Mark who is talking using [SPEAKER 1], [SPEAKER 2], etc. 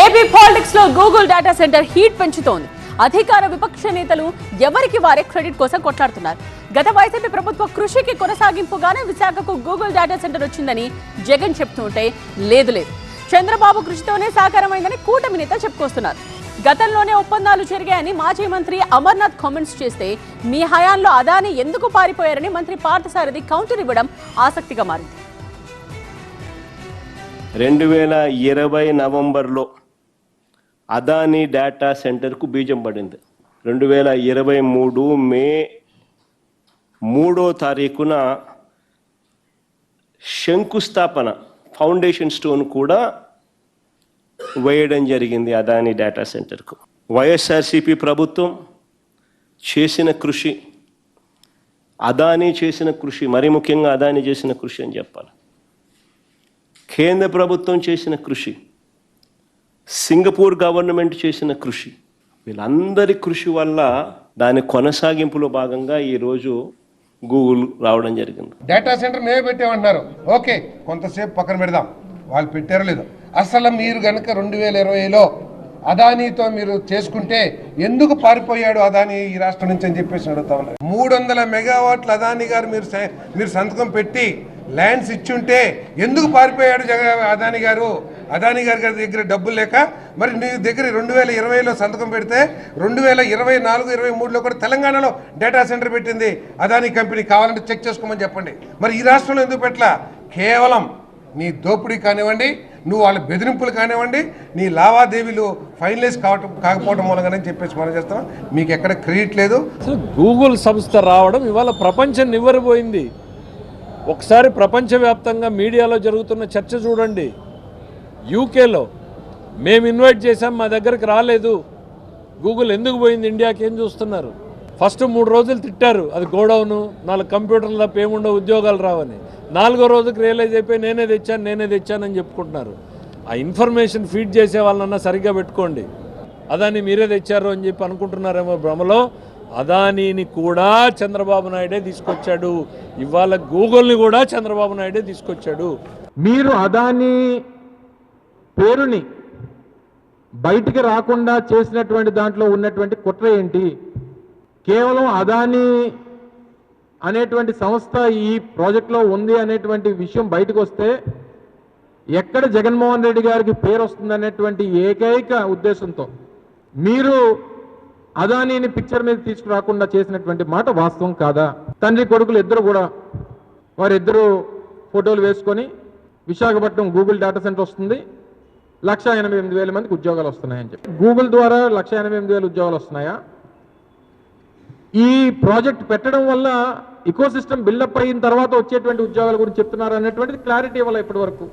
[SPEAKER 1] AP పాలిటిక్స్లో Google data centre heat పెంచుతోంది. అధికార విపక్ష నేతలు ఎవరికి వారే క్రెడిట్ కోసం కొట్లాడుతున్నారు? గత వైసీపీ ప్రభుత్వ కృషికి కొనసాగింపుగానే విశాఖకు గూగుల్ డేటా సెంటర్ వచ్చిందని జగన్ చెప్తుంటే లేదు లేదు. చంద్రబాబు కృషితోనే సాకారమైందని కూటమి నేత చెప్పుకొస్తున్నారు. గతంలోనే ఒప్పందాలు జరిగాయని మాజీ మంత్రి అమర్నాథ్ కామెంట్స్ చేస్తే మీ హయాంలో అదాని ఎందుకు పారిపోయారని మంత్రి పార్థసారథి కౌంటర్ ఇవ్వడం ఆసక్తిగా మారింది.
[SPEAKER 2] రెండు వేల ఇరవై నవంబర్లో అదానీ డేటా సెంటర్కు బీజం పడింది. రెండు వేల ఇరవై మూడు మే మూడో తారీఖున శంకుస్థాపన ఫౌండేషన్ స్టోన్ కూడా వేయడం జరిగింది అదానీ డేటా సెంటర్కు. వైఎస్ఆర్సిపి ప్రభుత్వం చేసిన కృషి అదానీ చేసిన కృషి మరి ముఖ్యంగా అదానీ చేసిన కృషి అని చెప్పాలి. కేంద్ర ప్రభుత్వం చేసిన కృషి సింగపూర్ గవర్నమెంట్ చేసిన కృషి వీళ్ళందరి కృషి వల్ల దాని కొనసాగింపులో భాగంగా ఈరోజు గూగుల్ రావడం జరిగింది.
[SPEAKER 3] డేటా సెంటర్ మేమే పెట్టామన్నారు ఓకే కొంతసేపు పక్కన పెడదాం. వాళ్ళు పెట్టారో లేదో. అసలు మీరు కనుక రెండు వేల ఇరవైలో అదానీతో మీరు చేసుకుంటే ఎందుకు పారిపోయాడు అదానీ ఈ రాష్ట్రం నుంచి అని చెప్పేసి అడుగుతా ఉన్నారు. మూడు వందల మెగావాట్లు అదానీ గారు మీరు సే- మీరు సంతకం పెట్టి ల్యాండ్స్ ఇచ్చుంటే ఎందుకు పారిపోయాడు జగ అదాని గారు? అదాని గారి గారి దగ్గర డబ్బులు లేక మరి నీ దగ్గర రెండు వేల ఇరవైలో సంతకం పెడితే రెండు వేల ఇరవై నాలుగు ఇరవై మూడులో కూడా తెలంగాణలో డేటా సెంటర్ పెట్టింది. అదాని కంపెనీ కావాలంటే చెక్ చేసుకోమని చెప్పండి. మరి ఈ రాష్ట్రంలో ఎందుకు పెట్టలా? కేవలం నీ దోపిడీ కానివ్వండి నువ్వు వాళ్ళ బెదిరింపులు కానివ్వండి నీ లావాదేవీలు ఫైనలైజ్ కావటం కాకపోవడం మూలంగానే చెప్పేసి మనం చేస్తాం. మీకు ఎక్కడ క్రెడిట్ లేదు.
[SPEAKER 4] గూగుల్ సంస్థ రావడం ఇవాళ ప్రపంచం నివ్వరిపోయింది ఒకసారి ప్రపంచవ్యాప్తంగా మీడియాలో జరుగుతున్న చర్చ చూడండి. యూకేలో మేము ఇన్వైట్ చేసాం మా దగ్గరికి రాలేదు. గూగుల్ ఎందుకు పోయింది ఇండియాకి ఏం చూస్తున్నారు? ఫస్ట్ మూడు రోజులు తిట్టారు అది గోడౌను నాలుగు కంప్యూటర్లు తప్ప ఏముండవు ఉద్యోగాలు రావని. నాలుగో రోజుకి రియలైజ్ అయిపోయి నేనే తెచ్చాను నేనే తెచ్చానని చెప్పుకుంటున్నారు. ఆ ఇన్ఫర్మేషన్ ఫీడ్ చేసే వాళ్ళన్నా సరిగ్గా పెట్టుకోండి. అదాన్ని మీరే తెచ్చారు అని చెప్పి అనుకుంటున్నారేమో భ్రమలో. అదానీని కూడా చంద్రబాబు నాయుడే తీసుకొచ్చాడు. ఇవాళ గూగుల్ని కూడా చంద్రబాబు నాయుడే తీసుకొచ్చాడు.
[SPEAKER 5] మీరు అదాని పేరుని బయటికి రాకుండా చేసినటువంటి దాంట్లో ఉన్నటువంటి కుట్ర ఏంటి? కేవలం అదాని అనేటువంటి సంస్థ ఈ ప్రాజెక్ట్లో ఉంది అనేటువంటి విషయం బయటకు వస్తే ఎక్కడ జగన్మోహన్ రెడ్డి గారికి పేరు వస్తుంది అనేటువంటి ఏకైక ఉద్దేశంతో మీరు అదానీని పిక్చర్ మీద తీసుకురాకుండా చేసినటువంటి మాట వాస్తవం కాదా? తండ్రి కొడుకులు ఇద్దరు కూడా వారిద్దరూ ఫోటోలు వేసుకొని విశాఖపట్నం గూగుల్ డేటా సెంటర్ వస్తుంది. లక్ష ఎనభై ఎనిమిది వేల మందికి ఉద్యోగాలు వస్తున్నాయని చెప్పి. గూగుల్ ద్వారా లక్ష ఎనభై ఎనిమిది వేల ఉద్యోగాలు వస్తున్నాయా? ఈ ప్రాజెక్ట్ పెట్టడం వల్ల ఇకోసిస్టమ్ బిల్డప్ అయిన తర్వాత వచ్చేటువంటి ఉద్యోగాల గురించి చెప్తున్నారు అనేటువంటిది క్లారిటీ ఇవ్వాలి ఇప్పటి వరకు?